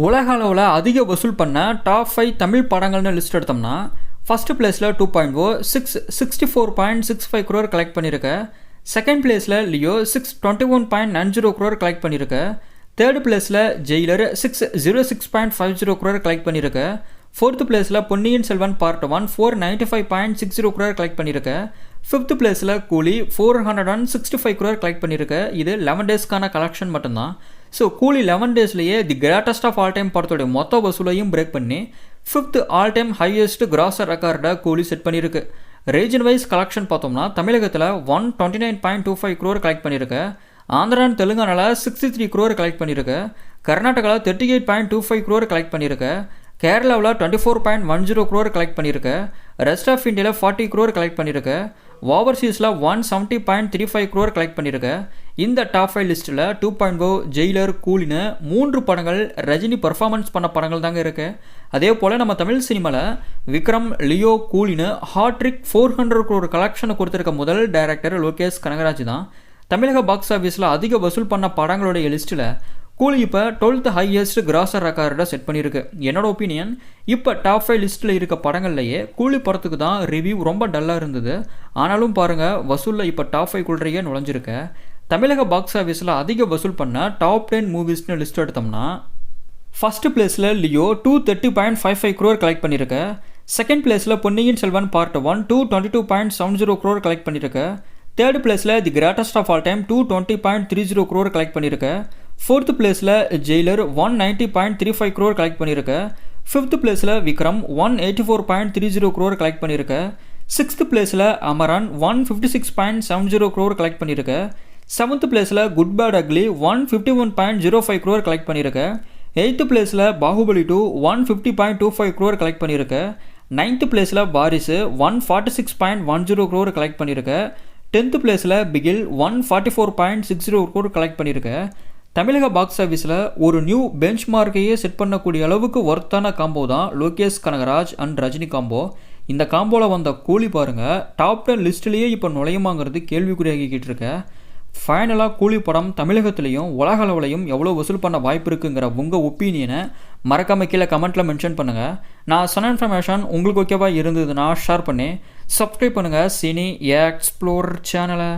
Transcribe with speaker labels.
Speaker 1: உலக அளவில் அதிக வசூல் பண்ண டாப் ஃபைவ் தமிழ் படங்கள்னு லிஸ்ட் எடுத்தோம்னா ஃபஸ்ட்டு பிளேஸில் two point O six sixty four point six five crore collect பண்ணியிருக்க செகண்ட் பிளேஸில் Leo six twenty one point nine zero crore collect பண்ணியிருக்க தேர்டு பிளேஸில் Jailer six zero six point five zero crore collect பண்ணியிருக்க fourth பிளேஸில் Ponniyin Selvan part one four ninety five point six zero crore collect பண்ணியிருக்க fifth பிளேஸில் Coolie four hundred and sixty five crore collect பண்ணியிருக்க இது eleven டேஸ்க்கான collection மட்டும்தான். So Coolie eleven டேஸ்லேயே the greatest of all time படத்தோடைய மொத்த வசூலையும் பிரேக் பண்ணி fifth all time highest grosser ரெக்கார்டை கூலி செட் பண்ணியிருக்கு. ரீஜன் வைஸ் கலெக்ஷன் பார்த்தோம்னா தமிழகத்தில் one twenty nine point two five crore collect பண்ணியிருக்கு. ஆந்திரா அண்ட் தெலுங்கானாவில் சிக்ஸ்டி த்ரீ க்ரோர் கலெக்ட் பண்ணியிருக்கு. கர்நாடகாவில் thirty eight point two five crore collect பண்ணியிருக்கு. கேரளாவில் twenty four point one zero crore collect பண்ணியிருக்கு ரெஸ்ட் ஆஃப் இந்தியாவில் ஃபார்ட்டி க்ரோர் கலெக்ட் பண்ணியிருக்கு. ஓவர்சீஸில் one seventy point three five crore collect பண்ணியிருக்கு. இந்த டாப் ஃபைவ் லிஸ்ட்டில் டூ பாயிண்ட் ஓ ஜெயிலர் கூலின்னு மூன்று படங்கள் ரஜினி பர்ஃபார்மன்ஸ் பண்ண படங்கள் தாங்க இருக்குது அதே போல் நம்ம தமிழ் சினிமாவில் விக்ரம் லியோ கூலின்னு ஹாட்ரிக் ஃபோர் ஹண்ட்ரட் ஒரு கலெக்ஷனை கொடுத்துருக்க முதல் டைரக்டர் லோகேஷ் கனகராஜ் தான். தமிழக பாக்ஸ் ஆஃபீஸில் அதிக வசூல் பண்ண படங்களுடைய லிஸ்ட்டில் கூலி இப்போ டுவெல்த் ஹையஸ்ட் கிராசர் ரெக்கார்டாக செட் பண்ணியிருக்கு. என்னோட ஒப்பீனியன் இப்போ டாப் ஃபைவ் லிஸ்ட்டில் இருக்க படங்கள்லையே கூலி படத்துக்கு தான் ரிவ்யூ ரொம்ப டல்லாக இருந்தது. ஆனாலும் பாருங்கள் வசூலில் இப்போ டாப் ஃபைவ் குள்றையே நுழைஞ்சிருக்க. தமிழக பாக்ஸ் ஆஃபீஸில் அதிக வசூல் பண்ண டாப் டென் மூவிஸ்னு லிஸ்ட் எடுத்தோம்னா ஃபஸ்ட்டு பிளேஸில் Leo two thirty point five five crore collect பண்ணியிருக்க செகண்ட் பிளேஸில் Ponniyin Selvan part one two twenty two point seven zero crore collect பண்ணியிருக்க தேர்ட் பிளேஸில் the greatest of all time two twenty point three zero crore collect பண்ணியிருக்க fourth பிளேஸில் Jailer one ninety point three five crore collect பண்ணியிருக்க fifth பிளேஸில் Vikram one eighty four point three zero crore collect பண்ணியிருக்க sixth பிளேஸில் Amaran one fifty six point seven zero crore collect பண்ணியிருக்கு seventh பிளேஸில் good bad ugly one fifty one point zero five crore collect பண்ணியிருக்கேன் eighth பிளேஸில் Baahubali two one fifty point two five crore collect பண்ணியிருக்கேன் ninth பிளேஸில் Paris one forty six point one zero crore collect பண்ணியிருக்கேன் tenth பிளேஸில் Bigil one forty four point six zero crore collect பண்ணியிருக்கேன் தமிழக box ஆஃபீஸில் ஒரு new bench மார்க்கையே set பண்ணக்கூடிய அளவுக்கு ஒர்த்தான காம்போ தான் லோகேஷ் கனகராஜ் அண்ட் ரஜினி காம்போ இந்த காம்போவில் வந்த கூலி பாருங்கள் டாப் டென் லிஸ்ட்லேயே இப்போ நுழையுமாங்கிறது கேள்விக்குறியாகிக்கிட்டு இருக்கேன் ஃபைனலாக கூலி படம் தமிழகத்துலேயும் உலக அளவுலையும் எவ்வளோ வசூல் பண்ண வாய்ப்பு இருக்குங்கிற உங்கள் ஒப்பீனியனை மறக்காம கீழே கமெண்ட்டில் மென்ஷன் பண்ணுங்கள் நான் சொன்ன இன்ஃபர்மேஷன் உங்களுக்கு ஓகேவாக இருந்ததுன்னா ஷேர் பண்ணி. சப்ஸ்கிரைப் பண்ணுங்கள் சினி எக்ஸ்ப்ளோர் சேனலை